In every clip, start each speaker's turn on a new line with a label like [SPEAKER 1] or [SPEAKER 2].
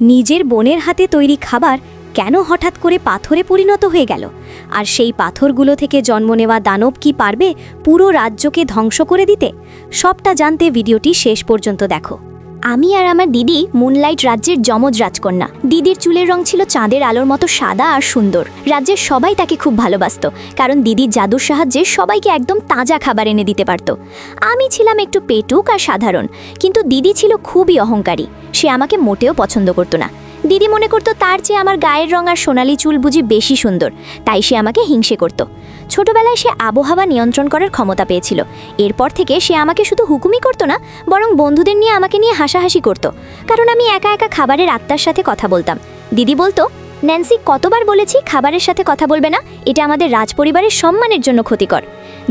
[SPEAKER 1] নিজের বোনের হাতে তৈরি খাবার কেন হঠাৎ করে পাথরে পরিণত হয়ে গেল? আর সেই পাথরগুলো থেকে জন্ম নেওয়া দানব কি পারবে পুরো রাজ্যকে ধ্বংস করে দিতে? সবটা জানতে ভিডিওটি শেষ পর্যন্ত দেখো। আমি আর আমার দিদি মুনলাইট রাজ্যের যমজ রাজকন্যা। দিদির চুলের রং ছিল চাঁদের আলোর মতো সাদা আর সুন্দর। রাজ্যের সবাই তাকে খুব ভালোবাসত, কারণ দিদির জাদুর সাহায্যে সবাইকে একদম তাজা খাবার এনে দিতে পারত। আমি ছিলাম একটু পেটুক আর সাধারণ, কিন্তু দিদি ছিল খুবই অহংকারী। সে আমাকে মোটেও পছন্দ করতো না। দিদি মনে করতো তার চেয়ে আমার গায়ের রং আর সোনালি চুল বুঝি বেশি সুন্দর, তাই সে আমাকে হিংসে করত। ছোটবেলায় সে আবহাওয়া নিয়ন্ত্রণ করার ক্ষমতা পেয়েছিল। এরপর থেকে সে আমাকে শুধু হুকুমই করতো না, বরং বন্ধুদের নিয়ে আমাকে নিয়ে হাসাহাসি করত। কারণ আমি একা একা খাবারের আত্মার সাথে কথা বলতাম। দিদি বলতো, ন্যান্সি, কতবার বলেছি খাবারের সাথে কথা বলবে না? এটা আমাদের রাজপরিবারের সম্মানের জন্য ক্ষতিকর।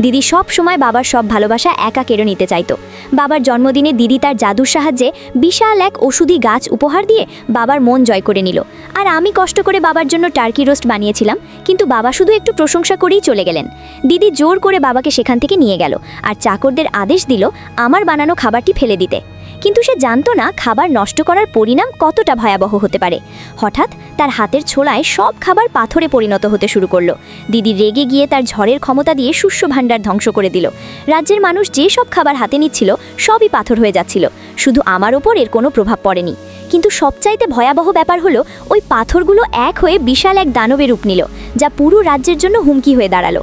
[SPEAKER 1] দিদি সব সময় বাবার সব ভালোবাসা একা কেড়ে নিতে চাইতো। বাবার জন্মদিনে দিদি তার জাদুর সাহায্যে বিশাল এক ওষুধি গাছ উপহার দিয়ে বাবার মন জয় করে নিল। আর আমি কষ্ট করে বাবার জন্য টার্কি রোস্ট বানিয়েছিলাম, কিন্তু বাবা শুধু একটু প্রশংসা করেই চলে গেলেন। দিদি জোর করে বাবাকে সেখান থেকে নিয়ে গেল, আর চাকরদের আদেশ দিল আমার বানানো খাবারটি ফেলে দিতে। কিন্তু সে জানতো না খাবার নষ্ট করার পরিণাম কতটা ভয়াবহ হতে পারে। হঠাৎ তার হাতের ছোলায় সব খাবার পাথরে পরিণত হতে শুরু করল। দিদি রেগে গিয়ে তার ঝড়ের ক্ষমতা দিয়ে শস্য ভাণ্ডার ধ্বংস করে দিল। রাজ্যের মানুষ যে সব খাবার হাতে নিচ্ছিল, সবই পাথর হয়ে যাচ্ছিল। শুধু আমার ওপর এর কোনো প্রভাব পড়েনি। কিন্তু সবচাইতে ভয়াবহ ব্যাপার হলো, ওই পাথরগুলো এক হয়ে বিশাল এক দানবে রূপ নিল, যা পুরো রাজ্যের জন্য হুমকি হয়ে দাঁড়াল।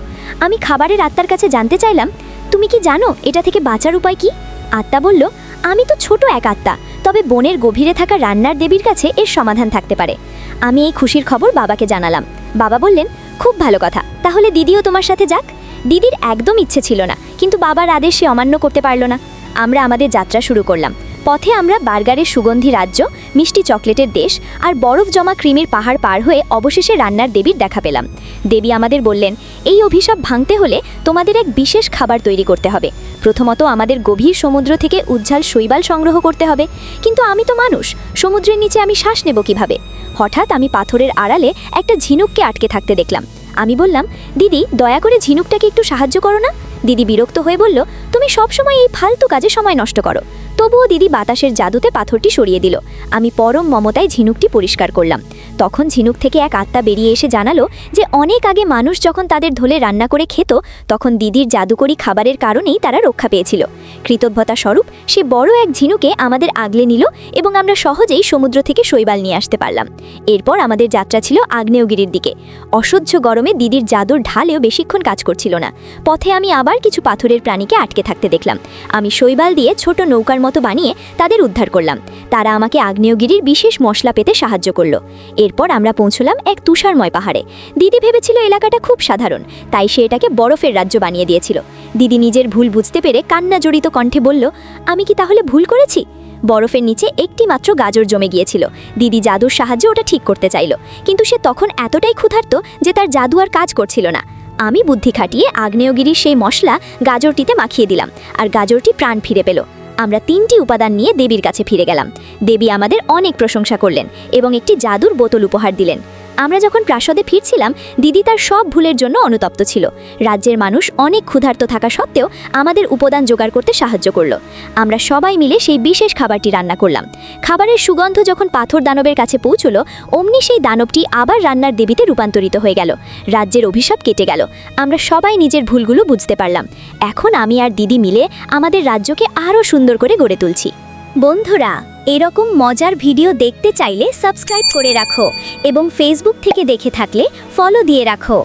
[SPEAKER 1] আমি খাবারের আত্মার কাছে জানতে চাইলাম, তুমি কি জানো এটা থেকে বাঁচার উপায় কি? আত্মা বলল আমি তো ছোট এক আত্মা, তবে বনের গভীরে থাকা রান্নার দেবীর কাছে এর সমাধান থাকতে পারে। আমি এই খুশির খবর বাবাকে জানালাম। বাবা বললেন, খুব ভালো কথা। তাহলে দিদিও তোমার সাথে যাক? দিদির একদম ইচ্ছে ছিল না, কিন্তু বাবার আদেশে অমান্য করতে পারল না। আমরা আমাদের যাত্রা শুরু করলাম। পথে আমরা বার্গারের সুগন্ধি রাজ্য, মিষ্টি চকলেটের দেশ আর বরফ জমা ক্রিমের পাহাড় পার হয়ে অবশেষে রান্নার দেবীর দেখা পেলাম। দেবী আমাদের বললেন, এই অভিশাপ ভাঙতে হলে তোমাদের এক বিশেষ খাবার তৈরি করতে হবে। প্রথমত আমাদের গভীর সমুদ্র থেকে উজ্জ্বল শৈবাল সংগ্রহ করতে হবে। কিন্তু আমি তো মানুষ, সমুদ্রের নিচে আমি শ্বাস নেব কীভাবে? হঠাৎ আমি পাথরের আড়ালে একটা ঝিনুককে আটকে থাকতে দেখলাম। আমি বললাম, দিদি, দয়া করে ঝিনুকটাকে একটু সাহায্য করো না? দিদি বিরক্ত হয়ে বলল, তুমি সবসময় এই ফালতু কাজে সময় নষ্ট করো। তবুও দিদি বাতাসের জাদুতে পাথরটি সরিয়ে দিল। আমি পরম মমতায় ঝিনুকটি পরিষ্কার করলাম। তখন ঝিনুক থেকে এক আত্মা বেরিয়ে এসে জানালো যে অনেক আগে মানুষ যখন তাদের ধলে রান্না করে খেত, তখন দিদির জাদুকরি খাবারের কারণেই তারা রক্ষা পেয়েছিল। কৃতজ্ঞতা স্বরূপ সে বড় এক ঝিনুকে আমাদের আগলে নিল এবং আমরা সহজেই সমুদ্র থেকে শৈবাল নিয়ে আসতে পারলাম। এরপর আমাদের যাত্রা ছিল আগ্নেয়গিরির দিকে। অসহ্য গরমে দিদির জাদুর ঢালেও বেশিক্ষণ কাজ করছিল না। পথে আমি আবার কিছু পাথরের প্রাণীকে আটকে থাকতে দেখলাম। আমি শৈবাল দিয়ে ছোট নৌকার মতো বানিয়ে তাদের উদ্ধার করলাম। তারা আমাকে আগ্নেয়গিরির বিশেষ মশলা পেতে সাহায্য করল। এরপর আমরা পৌঁছলাম এক তুষারময় পাহাড়ে। দিদি ভেবেছিল এলাকাটা খুব সাধারণ, তাই সে এটাকে বরফের রাজ্য বানিয়ে দিয়েছিল। দিদি নিজের ভুল বুঝতে পেরে কান্না জড়িত কণ্ঠে বলল, আমি কি তাহলে ভুল করেছি? বরফের নিচে একটি মাত্র গাজর জমে গিয়েছিল। দিদি জাদুর সাহায্যে ওটা ঠিক করতে চাইল, কিন্তু সে তখন এতটাই ক্ষুধার্ত যে তার জাদু আর কাজ করছিল না। আমি বুদ্ধি খাটিয়ে আগ্নেয়গিরির সেই মশলা গাজরটিতে মাখিয়ে দিলাম, আর গাজরটি প্রাণ ফিরে পেল। আমরা তিনটি উপাদান নিয়ে দেবীর কাছে ফিরে গেলাম। দেবী আমাদের অনেক প্রশংসা করলেন এবং একটি জাদুর বোতল উপহার দিলেন। আমরা যখন প্রাসাদে ফিরছিলাম, দিদি তার সব ভুলের জন্য অনুতপ্ত ছিল। রাজ্যের মানুষ অনেক ক্ষুধার্ত থাকা সত্ত্বেও আমাদের উপাদান জোগাড় করতে সাহায্য করল। আমরা সবাই মিলে সেই বিশেষ খাবারটি রান্না করলাম। খাবারের সুগন্ধ যখন পাথর দানবের কাছে পৌঁছলো, অমনি সেই দানবটি আবার রান্নার দেবীতে রূপান্তরিত হয়ে গেল। রাজ্যের অভিশাপ কেটে গেল। আমরা সবাই নিজের ভুলগুলো বুঝতে পারলাম। এখন আমি আর দিদি মিলে আমাদের রাজ্যকে আরও সুন্দর করে গড়ে তুলছি। বন্ধুরা, এরকম মজার ভিডিও দেখতে চাইলে সাবস্ক্রাইব করে রাখো এবং ফেসবুক থেকে দেখে থাকলে ফলো দিয়ে রাখো।